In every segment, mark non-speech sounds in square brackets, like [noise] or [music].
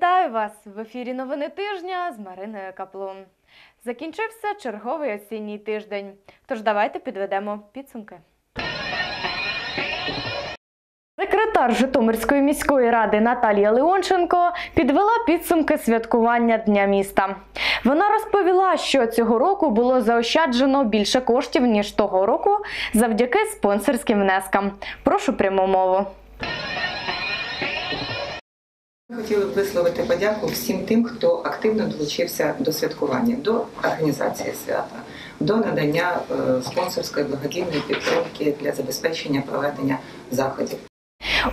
Вітаю вас в ефірі Новини тижня з Мариною Каплун. Закінчився черговий осінній тиждень. Тож давайте підведемо підсумки. Секретар Житомирської міської ради Наталія Леонченко підвела підсумки святкування Дня міста. Вона розповіла, що цього року було заощаджено більше коштів ніж того року завдяки спонсорським внескам. Прошу пряму мову. Ми хотіли б висловити подяку всім тим, хто активно долучився до святкування, до організації свята, до надання е, спонсорської благодійної підтримки для забезпечення проведення заходів.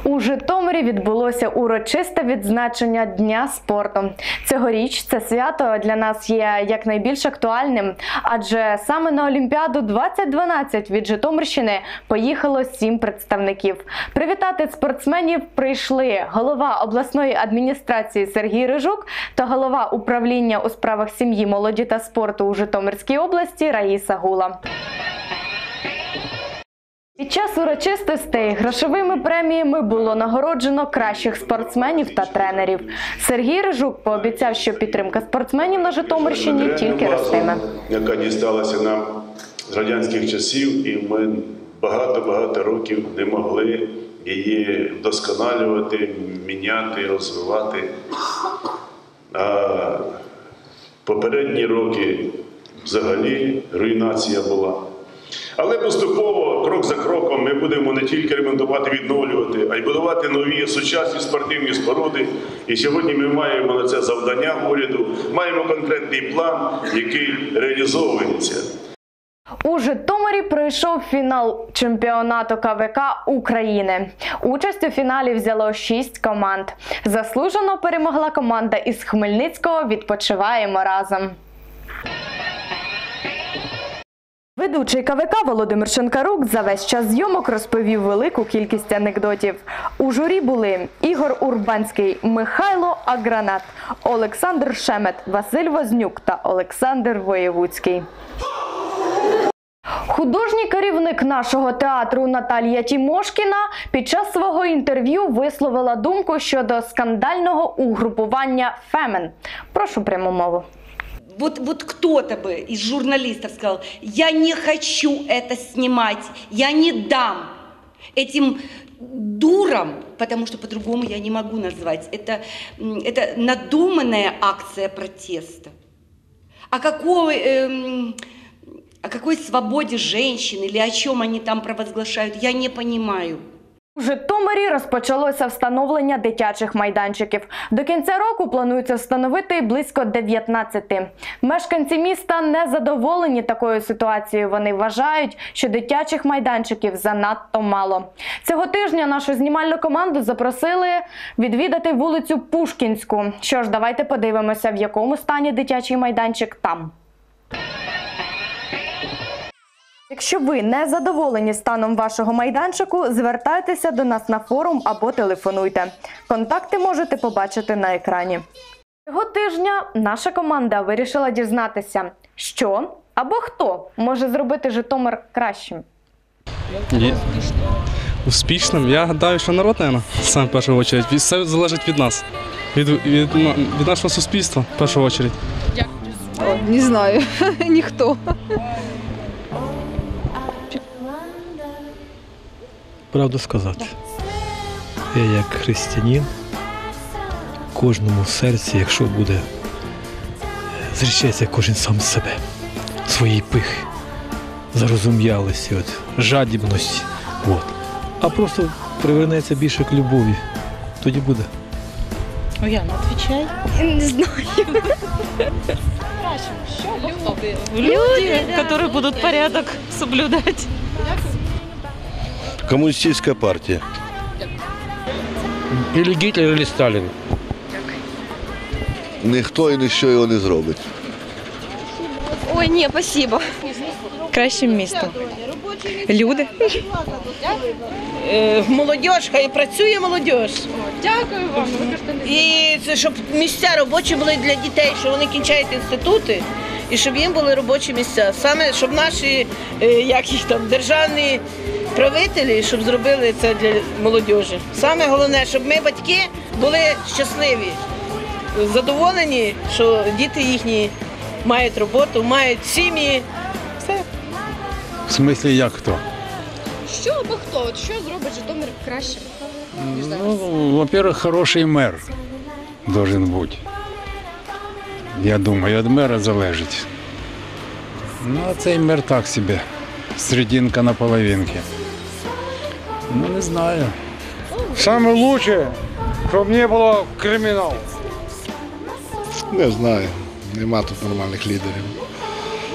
У Житомирі відбулося урочисте відзначення Дня спорту. Цьогоріч це свято для нас є якнайбільш актуальним, адже саме на Олімпіаду 2012 від Житомирщини поїхало сім представників. Привітати спортсменів прийшли голова обласної адміністрації Сергій Рижук та голова управління у справах сім'ї, молоді та спорту у Житомирській області Раїса Гула. Під час урочистостей грошовими преміями було нагороджено кращих спортсменів та тренерів. Сергій Рижук пообіцяв, що підтримка спортсменів на Житомирщині тільки ростиме. яка дісталася нам з радянських часів, і ми багато-багато років не могли її вдосконалювати, міняти, розвивати. А попередні роки взагалі руйнація була. Але поступово, крок за кроком, ми будемо не тільки ремонтувати, відновлювати, а й будувати нові сучасні спортивні споруди. І сьогодні ми маємо на це завдання уряду, маємо конкретний план, який реалізовується. У Житомирі пройшов фінал чемпіонату КВК України. Участь у фіналі взяло шість команд. Заслужено перемогла команда із Хмельницького. Відпочиваємо разом. Ведучий КВК Володимир Шенкарук за весь час зйомок розповів велику кількість анекдотів. У журі були Ігор Урбанський, Михайло Агранат, Олександр Шемет, Василь Вознюк та Олександр Воєвудський. Художній керівник нашого театру Наталія Тімошкіна під час свого інтерв'ю висловила думку щодо скандального угрупування Фемен. Прошу пряму мову. Вот, вот кто-то бы из журналистов сказал, я не хочу это снимать, я не дам этим дурам, потому что по-другому я не могу назвать. Это, это надуманная акция протеста. О какой, эм, о какой свободе женщин или о чем они там провозглашают, я не понимаю. У Житомирі розпочалося встановлення дитячих майданчиків. До кінця року планується встановити близько 19. Мешканці міста не задоволені такою ситуацією. Вони вважають, що дитячих майданчиків занадто мало. Цього тижня нашу знімальну команду запросили відвідати вулицю Пушкінську. Що ж, давайте подивимося, в якому стані дитячий майданчик там. Якщо ви не задоволені станом вашого майданчику, звертайтеся до нас на форум або телефонуйте. Контакти можете побачити на екрані. Цього тижня наша команда вирішила дізнатися, що або хто може зробити Житомир кращим. Є. Успішним? Я гадаю, що народ, мабуть, саме в першу чергу. Все залежить від нас, від, від, від нашого суспільства в першу чергу. Не знаю, [laughs] ніхто. Правду сказати, я як християнин, в кожному серці, якщо буде, зречеться кожен сам себе, своєї пихи, зарозум'ялості, от, жадібності. От. А просто привернеться більше к любові, тоді буде. Яна, отвечай. Не знаю. Люди, Люди, которые будут порядок соблюдать. Коммунистическая партия. Или Гитлер, или Сталин. Ніхто і ніщо його не зробить. Ой, ні, спасибо. Кращим містом. Люди. Е, молодь, хай працює молодь. Дякую вам. І це щоб місця робочі були для дітей, що вони кінчають інститути, і щоб їм були робочі місця. Саме щоб наші е, як їх там державні правителі, щоб зробили це для молодіжі. Саме головне, щоб ми батьки були щасливі. задоволені, що діти їхні мають роботу, мають сім'ї. Все. В смислі, як хто? Що або хто? От що зробить Житомир краще? Ну, во-первых, хороший мер должен бути. Я думаю, від мера залежить. Ну, а цей мер так собі. Серединка на половинки. Ну, не знаю. Саме лучше, щоб не було криміналу. Не знаю. Нема тут нормальних лідерів.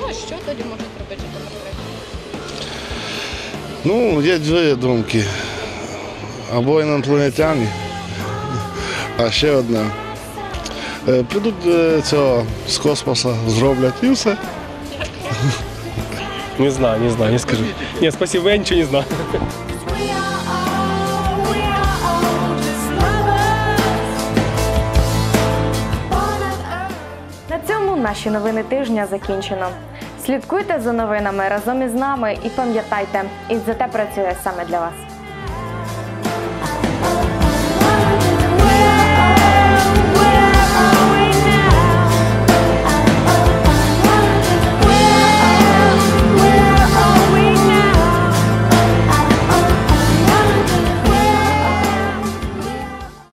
Ну а що тоді може зробити Ну, є дві думки. Або інопланетяни, а ще одна. Е, Прийдуть е, цього з космосу, зроблять і все. Не знаю, не знаю, не скажу. Ні, спасибо, я нічого не знаю. На цьому наші новини тижня закінчено. Слідкуйте за новинами разом із нами і пам'ятайте, і те працює саме для вас.